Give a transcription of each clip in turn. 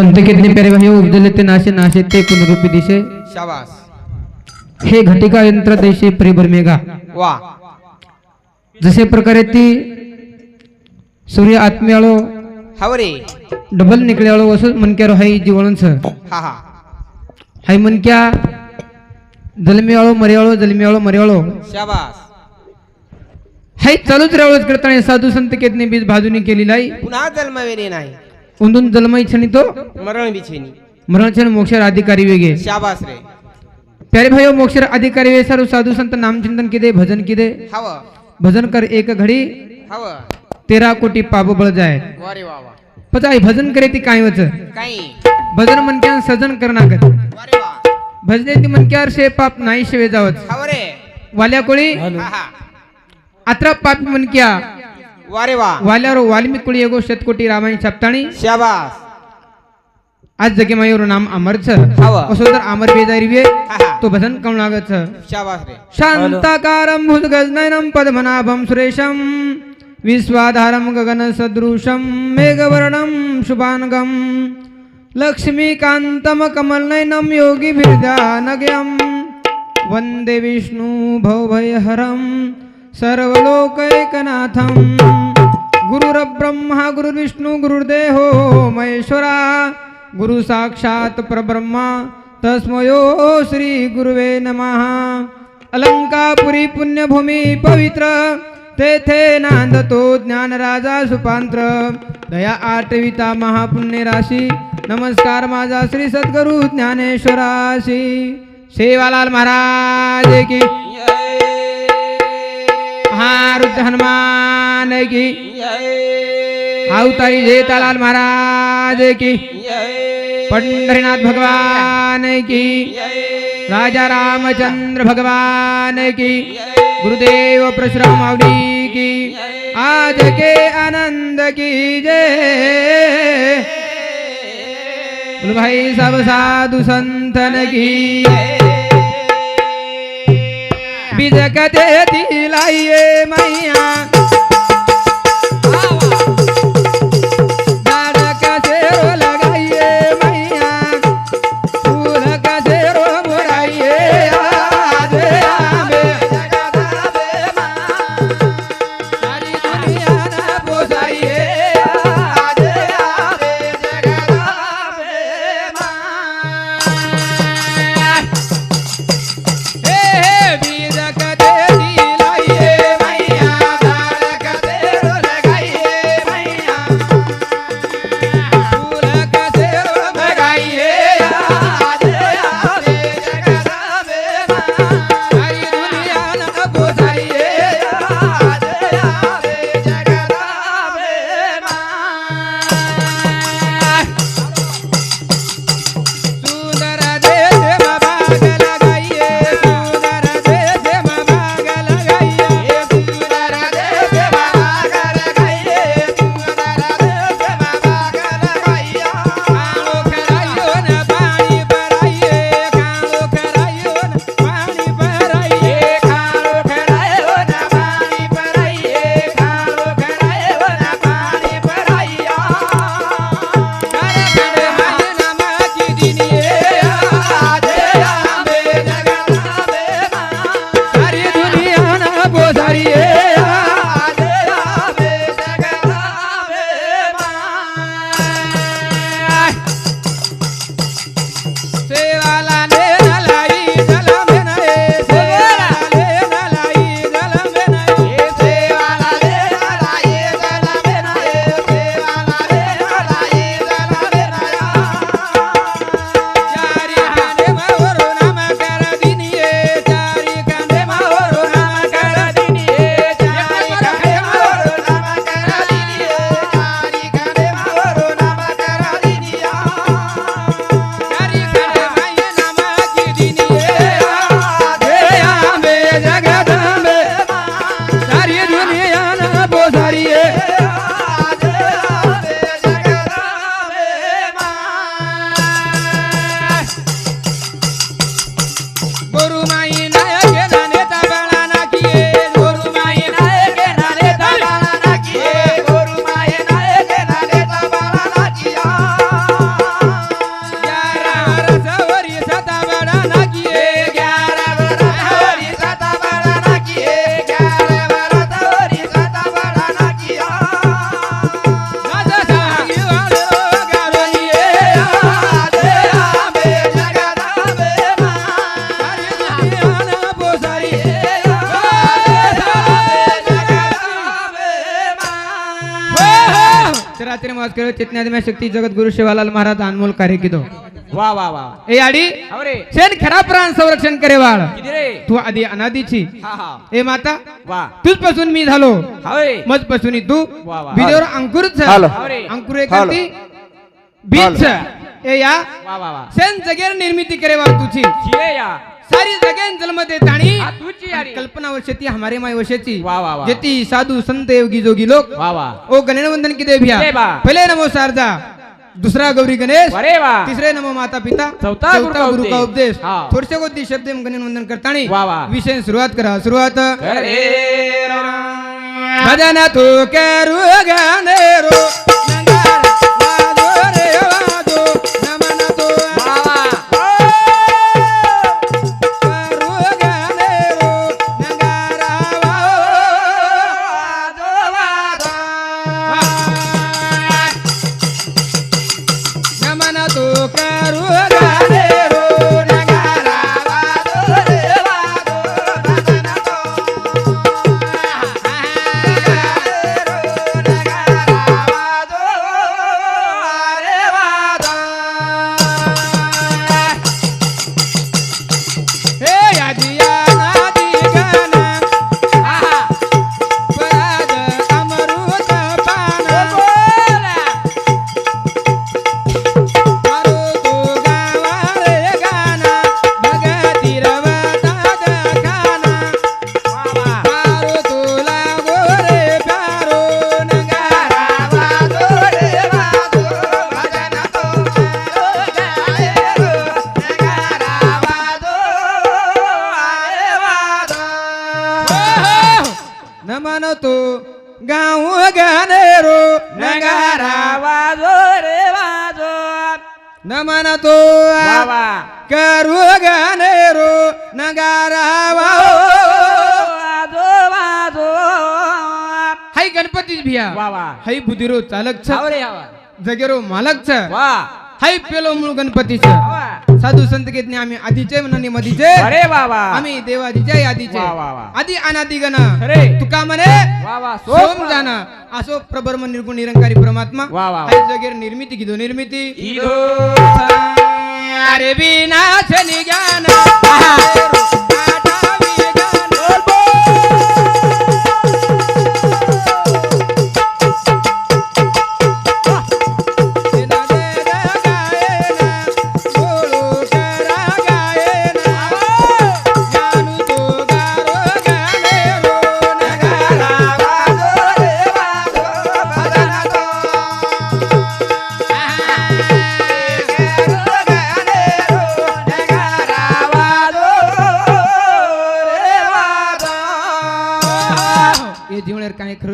संत कितने प्यारे भाई उपजले ते नाशे नाशे ते पुनरूपी दिशे। शाबास। हे घटिका यंत्र देशे परिभर मेघा। वा जसे प्रकारे ती सूर्य आत्म्याळो हवरे। डबल निकळ्याळो असं मनक्यारो हाय जीवनच हा हा. हाय मनक्या जलमियाळो मर्याळो जलमियाळो मर्याळो। शाबास. हाय चालूच रावळच करताना साधू संत केतने बीज भाजूनी केलेला आहे। पुन्हा जन्मवेरे नाही. उंदून जलमय क्षणी तो मरण बिछेनी मरणाक्षण मोक्षर अधिकारी वेगे शाबास रे प्यारे भाई मोक्षर अधिकारी वे सारू साधू संत नामचिंतन किदे भजन किदे हव भजन कर एक घडी हव तेरा कोटी पाप बळ जाय वा रे वा वा पचाय भजन करे ती काय वच काही भजन मनक्यान सजन करनागत वा रे वा भजने ती मनक्यावर शे पाप नाही शेवे जावच हवरे वाल्या कोळी हा हा अत्र पापी मनक्या वा रे वा. वाल्यावर वाल्मिक कोळी एगो शतकोटी रामायण सप्ताणी. शाबास. आज जगे मायूर नाम अमरच. हवं. असो तर अमर बेजारी वे हा हा. तो भजन कम लागत? शाबास रे. शांताकारं भुजगजनयनं पद्मनाभं सुरेशं. विश्वाधारं गगनसदृशं मेघवर्णं शुभानगं लक्ष्मीकान्तं कमलनयनं योगिभिर्ध्यानज्ञं वन्दे विष्णु भवभयहरं सर्वलोकैकनाथं गुरुर्ब्रह्मा गुरुर्विष्णु गुरुर्देहो महेश्वरा गुरु साक्षात् परब्रह्मा तस्मयो श्री गुरुवे नमः। अलंकापुरी पुण्यभूमी पवित्र तेथे नांदतो ज्ञानराजा सुपांत्र। दया आठविता महापुण्य राशी नमस्कार माझा श्री सद्गुरु ज्ञानेश्वराशी। सेवालाल महाराज की। महारुद्ध हनुमान की। आवताई जेतालाल महाराज की. पंढरीनाथ भगवान की. राजा रामचंद्र भगवान की. गुरुदेव परशुराम मावली की. आज के आनंद की जय. बोलो भाई सब साधु संतन की. बिजकते दिलाइए मैया. समाज केलं चेतनादिम्या शक्ती जगद्गुरु शिवालाल महाराज अनमोल कार्य किदो वा वा वा। ए आडी अरे शेण खरा प्राण संरक्षण करे वाळ किती रे तू आधी अनादीची हा हा। ए माता वा। तुझपासून मी झालो। हवे मजपासून तू। वा, वा. बिदेवर अंकुरच हालो. अरे. अंकुर एखादी बीज ए या। वा वा वा। शेण जगेर निर्मिती करे वाळ तुझी या? सारी जगेन जन्म देत तुझी यारी. कल्पना वर्षती हमारे माय वर्षाची. वा वा वा. जेती साधू संत योगी जोगी लोक. वा वा. ओ गणेश वंदन की बा. पहिले नमो शारदा. दुसरा गौरी गणेश. अरे वा. तिसरे नमो माता पिता चौथा गुरु का का उपदेश. थोडसे गोदी शब्द गणेश वंदन करताना वा वा. विषय सुरुवात करा. सुरुवात. अरे भजन तू करू गानेरो बुधिरो चालक छ। जगेरो मालक छ। हाय पेलो मूळ गणपती छ। वा। साधू संत घेतने आम्ही आधीचे म्हणणे मधीचे अरे वा आम्ही देवादीचे आधीचे. आधी अनादी गण। अरे. तुका म्हणे सोम जाण। असो प्रबर्म निर्गुण निरंकारी परमात्मा. हाय जगेर निर्मिती किदो निर्मिती। अरे विनाश निज्ञान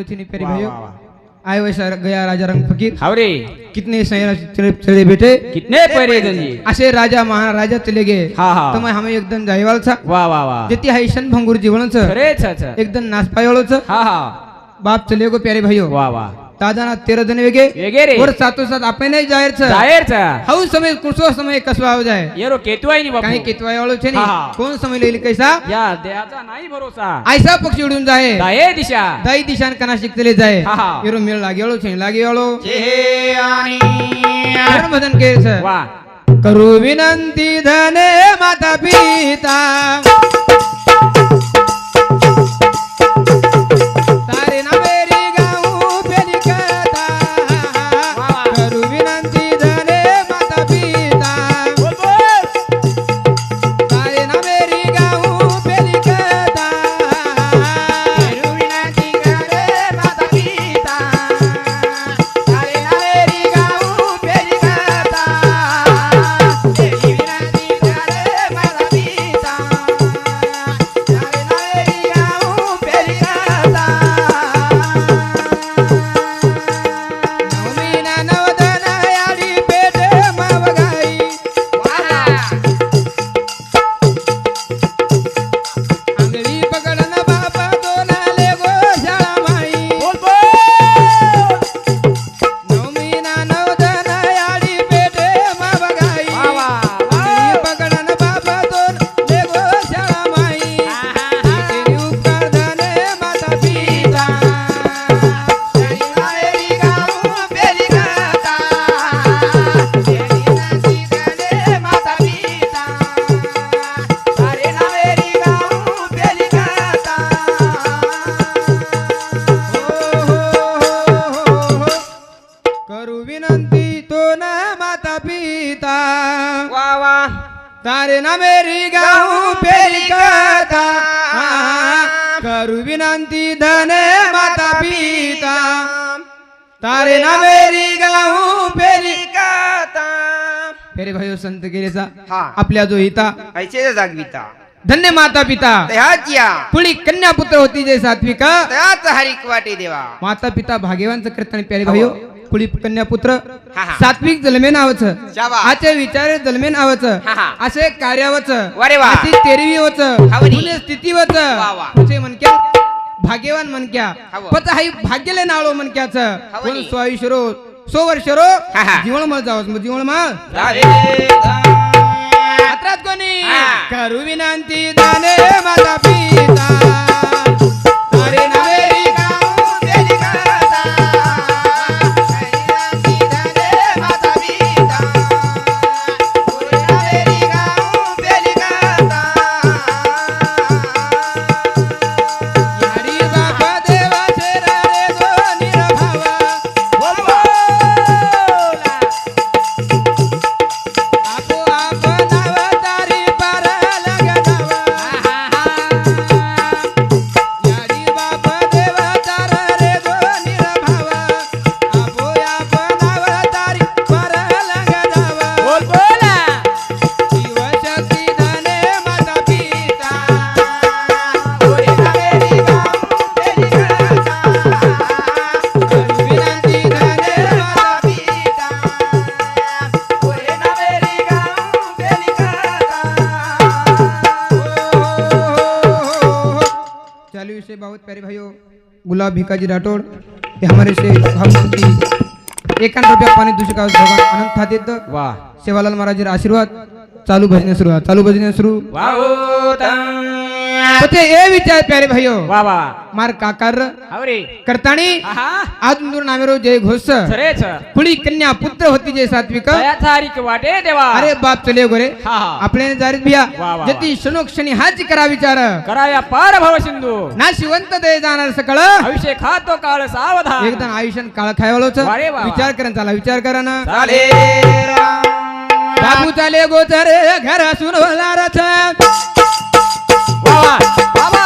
जीवनेर काय खरोची नि पेरी भयो. आय वैसा गया राजा रंग फकीर। हावरे। कितने चले चले बेटे? कितने पैरे असे राजा महाराजा चले गे हा, हा. तर मग हमें एकदम जायवालचा वा वा वा। जेती हाय शन भंगूर छ छ एकदम नाच हा हा। बाप चले गो प्यारे भाइयो। वा वा। दादा तेरह दिन वेगे वेगे रे. और सातो साथ आपे नहीं जाहिर छ जाहेर छ हाउ समय कुसो समय कसवा हो जाए येरो केतुआई नि काही बापू केतवाय वाळो छे हा, नी. हा. कोण समय लेली कैसा? या देहाचा नाही भरोसा. ऐसा पक्षी उडून जाए जाहे दिशा. दाई दिशान कना शिकतले जाए हा, हा. एरो मेळ लागेळो छे लागेळो जे आणि. भजन के छ वा. करू विनंती धने माता विनंती धने माता पिता। तारे ना मेरी गाऊ फेरी फेरे भाई संत गिरीचा। हा. आपल्या जो हिता। ऐसे जागविता। धन्य माता पिता। तयाच या। पुढी कन्या पुत्र होती जे सात्विका। तयाच हरिक वाटे देवा। माता पिता भाग्यवानचं कीर्तन प्यारे भाईयो कुळी कन्या पुत्र। हा, हा. सात्विक जलमे नावचं. आचे विचारे जलमे नावचं। हा, हा. असे कार्यावच. अशी तेरवी वच हवनी. स्थितीवच। वा, वा. तुझे मनक्या भाग्यवान मनक्या हवं. पत हाई भाग्यले नाळो मनक्याच हवनी. कोण स्वायुषरो सो वर्षरो. जीवण मळ जावस मग जीवण मळ कोणी. करू विनंती दाने माता पिता गुलाब भिकाजी राठौड़ ये हमारे से भावमंत्री एकावन्न रुपया पाणी दूषित भगवान अनंत खातीत वा सेवालाल महाराज आशीर्वाद। चालू भजने सुरू चालू भजने सुरू वा પછી એ વિચાર પ્યારે ભાઈઓ वा वा માર કાકાર अरे કરતાણી आहा आज मुंदूर नामेरो जय घोष खरेच पुढी कन्या पुत्र होती जय सात्विक तयाचा हरिक वाटे देवा अरे बाप चले गोरे हा हा आपल्याने जारीत भिया वा, वा, जती क्षणोक्षणी हाच करा विचार कराया पार भव सिंधू ना शिवंत दे जाणार सकळ अभिषेक खातो काळ सावधान एकदम आयुष्यात काळ खायवालोच वारे वा वा. विचार करा चला विचार करा ना चाले बाबू चाले गोचर घर सुनवणारच वा वा बाबा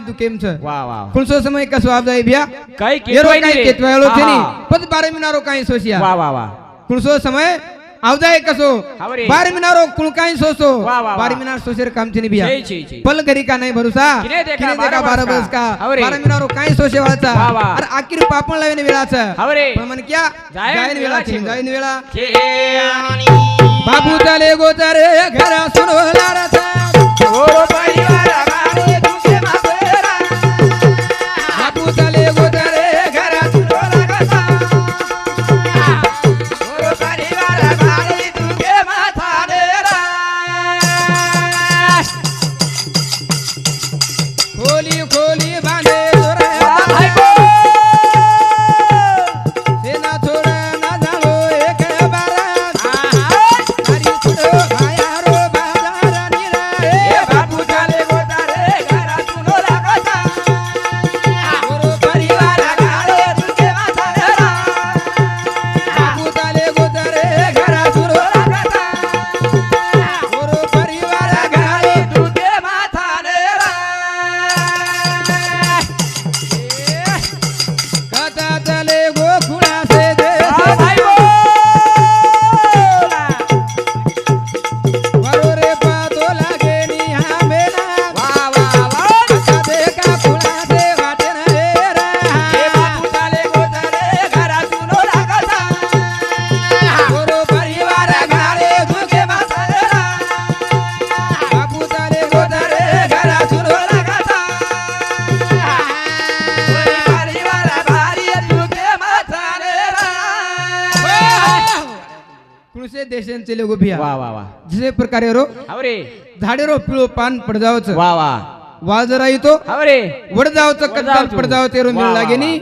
परिवार सारी दुकेमच वा वा कुणसो समय कसो आप जाय बिया काही येरो केतवाय काय रे. केतवायलो आहा. छेनी पद बारे मिनारो काय सोसिया वा वा वा कुणसो समय आवजाय कसो हावरे. बारे मिनारो कुण काय सोसो वा, वा, वा. बारे मिनार सोसेर काम छेनी बिया छे, छे, छे. पल घरी का नाही भरोसा किने देखा, किने बारा देखा बारा बस बस का. का हावरे. बारे मिनारो काय सोसे वाचा वा, वा. अरे आखिर पापण लावेने वेळाचं हावरे. कुणसे? देशांचे लोक भिया वा वा वा. जसे प्रकारे रो हवरे. झाडे रो पिळो पान पडजावच वा वा. वाळ जरा येतो हवरे वडजावचं वडजावचं. पडजाव ते रो मिळ लागेनी.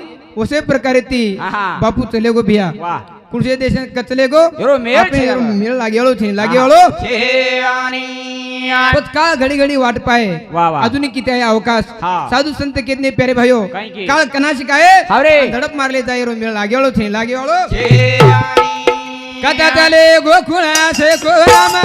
असे प्रकारे ती आहा. बापू चले गो भिया वा देशात कचले गो? मेळ आपे छे. आठ. पण काळ घडी घडी वाट पाय. अजूनही किती आहे अवकाश. साधू संत कितने प्यारे की. काळ कनाशी काय हावरे. धडक मारले जाय रो मेळ लागेळो छे लागेळो छे आणि कथा त्याले गोकुळा से कोरामा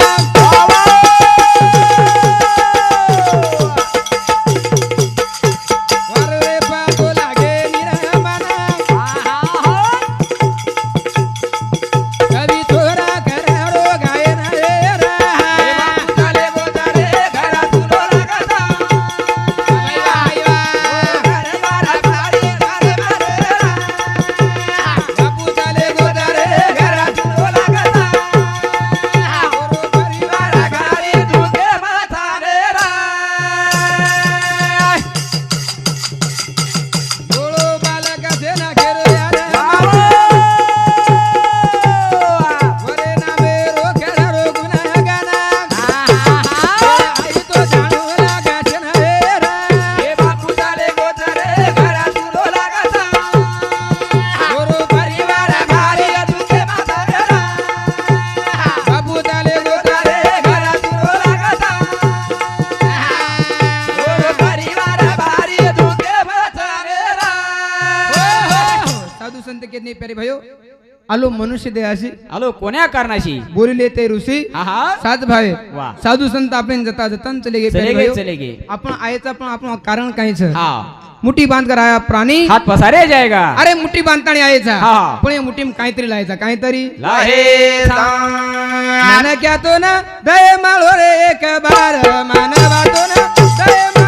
आलो मनुष्य देहाशी आलो कोण्या कारणाशी? बोलिले ते ऋषी. सात भावे. साधू संत आपण जता जता चले गे चले गे. चले गे. आपण आयचं पण आपण कारण काहीच. मुठी बांध कर आया प्राणी. हात पसारे जाएगा अरे मुठी बांधताना यायचा हा. पण या मुठी काहीतरी लायचा काहीतरी. क्या तो ना दय माळो रे एक बार मानवा तो ना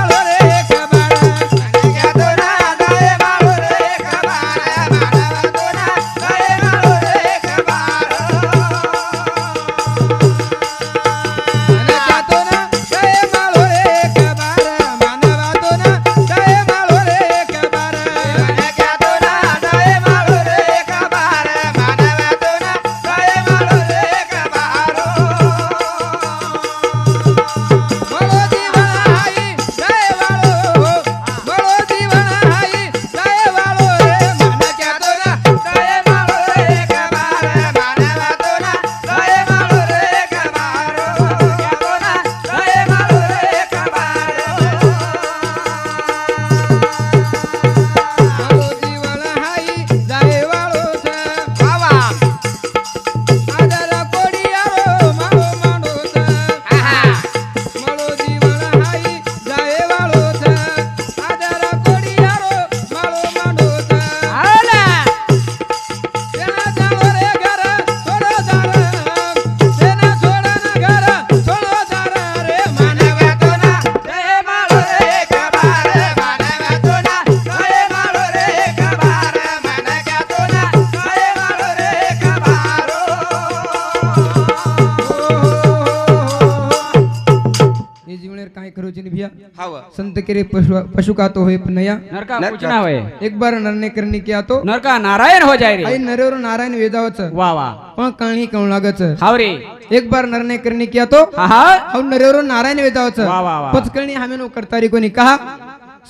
संत केरे पशु पशु का तो होय नया नरका पूछना होय एक बार नरने करने किया तो नरका नारायण हो जाय आई रे नरेवर नारायण वेदावच वा वा. पण कळू लागच हावरे एक बार नरने करने किया तो हा हा. अहो नरेवर नारायण वेदावच वा, वा, वा. पचकळणी हमें नो करतारी कोणी. कहा?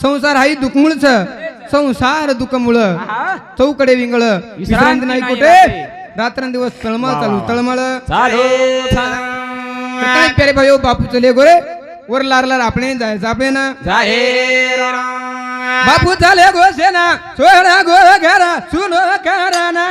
संसार हाई दुखमुळच. संसार दुखमुळ. हा चौकडे विंगळ. विश्रांती नाही कुठे? राहते. रात्रंदिवस तळमळ चालू. तळमळ. चालो काय प्यारे भाई बापू चले गोरे वर लार आपण जायचं आपण जाहेर बापू चाले गोसेना सोळा गो घरा सुनो कराना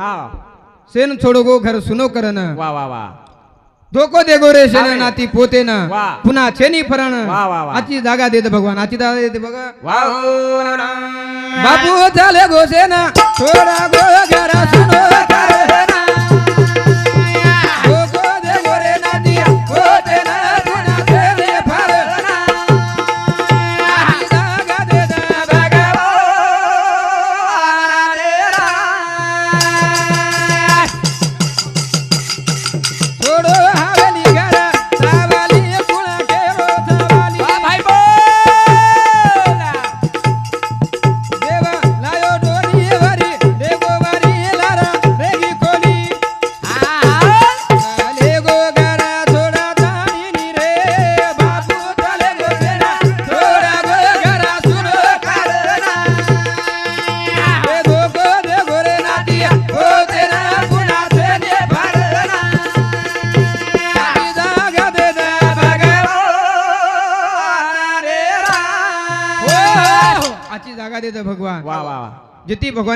हा. सेन छोड़ो गो घर सुनो करन वा वा वा. धोको दे गोरे शेण नाती पोते ना वा. पुन्हा छेनी फरण. वा, वा, वा. आची जागा देत भगवान आची जागा देते बघा. वा हो. बापू झाले गोसे ना थोडा गो घरा सुनो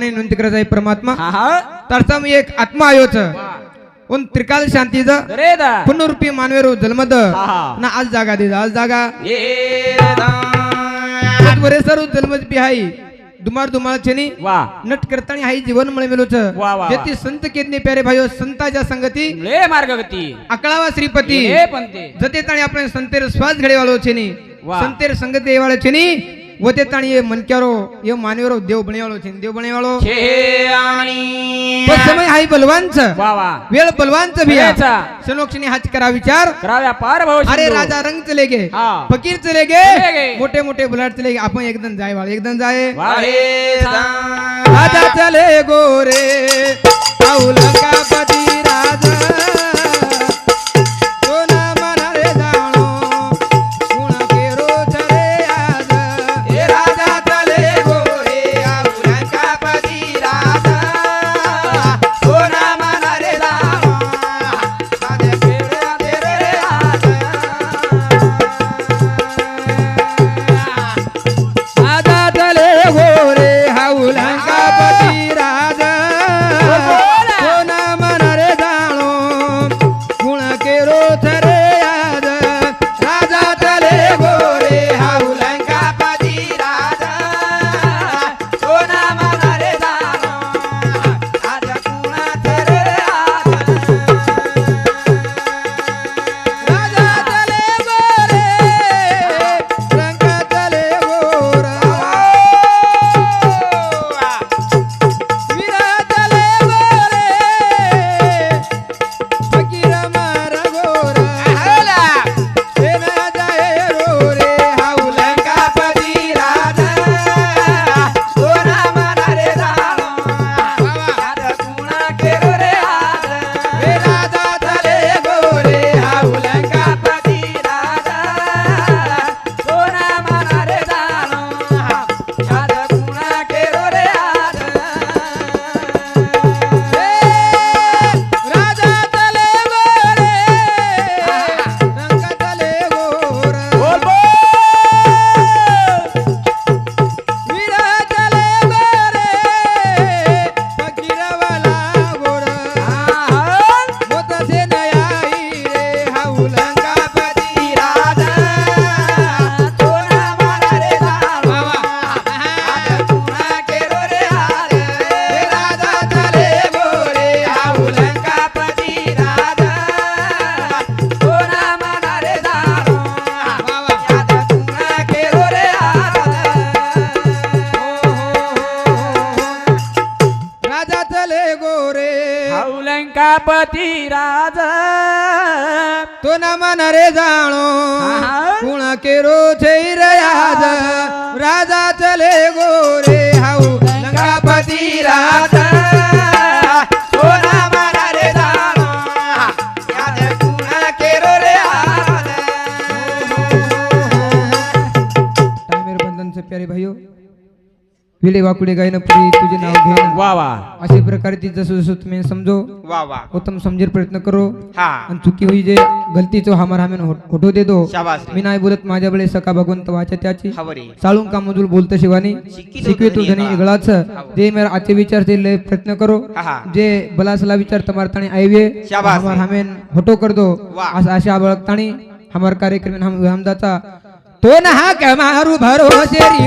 भगवान विनंती करत आहे परमात्मा. तरसम एक आत्मा आयोच उन त्रिकाल शांतीचं. पुनरुपी मानवेरो जन्मद. ना आज जागा दे आज जागा. बरे सर्व जन्मज बी हाई. दुमार दुमार छेनी. नट करतानी हाई जीवन मळे मेलोच. जेती संत केतने प्यारे भाईयो संताच्या संगती. ले मार्गगती. अकळावा श्रीपती. हे जते ताणी आपण संतेर श्वास घडे वाळो छेनी. संतेर संगती वाळो छेनी. वते ताणी ये मनक्यारो ये मानवेरो देव बणे वाळो छेनी देव बणे वाळो छे आणि तो समय हाई बलवानच वा वा वेळ बलवानच भिया वेळचा. सनोक्षणी हाच करा विचार कराव्या पार भाऊ अरे शिंदू. राजा रंग चले गे हा. फकीर चले गे. मोठे मोठे बुलाट चले गे आपण एकदम जाय वाळ एकदम जाय वा रे. राजा चले गोरे औलंकापती राजा कुण विले वाकुडे गायन पुरी तुझे नाव घेन वा वा. अशा प्रकारे ती जसं जसं तुम्ही समजो वा वा. उत्तम समजेल प्रयत्न करो. हा. आणि चुकी होई जे गलतीचो हमार हमेन होठो दे दो शाबास. मी नाही बोलत माझ्याकडे सका भगवंत वाचा त्याची. हवरे चालून का मजूल बोलत शिवानी. शिकवे तू धनी. इगळाच जे मेरा आचे विचार ते लय प्रयत्न करो. हा हा. जे बलासला विचार तमारताणी आईवे शाबास हमार. हमेन होटो कर दो. असा आशा बळकताणी हमार कार्यक्रम हम हमदाचा तो ना हा के मारू भरोसे री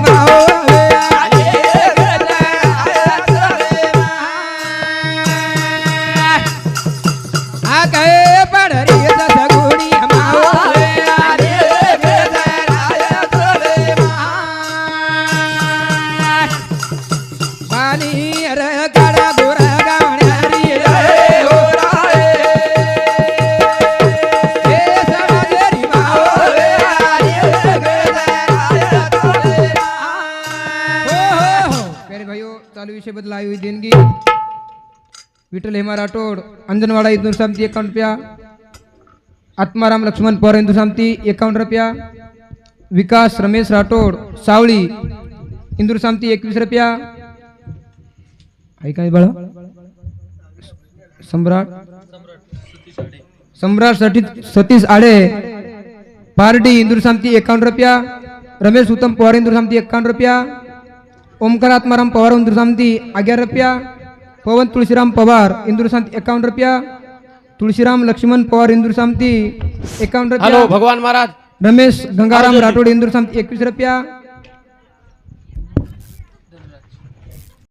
चालू विषय आई देणगी. विठ्ठल हेमा राठोड अंजनवाडा इथून सामती एकावन्न रुपया. आत्माराम लक्ष्मण पवार इंदू सामती एकावन्न रुपया. विकास रमेश राठोड सावळी इंदूर सामती एकवीस रुपया. ऐकाय बाळा. सम्राट. सम्राट सटी सतीश आडे. पारडी इंदूर सामती एकावन्न रुपया. रमेश उत्तम पवार इंदूर सामती एकावन्न रुपया. ओमकार आत्माराम पवार इंदूर सामती अग्यार रुपया पवन तुळशीराम पवार इंदूर सामती एकावन्न रुपया तुळशीराम लक्ष्मण पवार इंदूर सामती एकावन्न हॅलो रुपया भगवान महाराज रमेश गंगाराम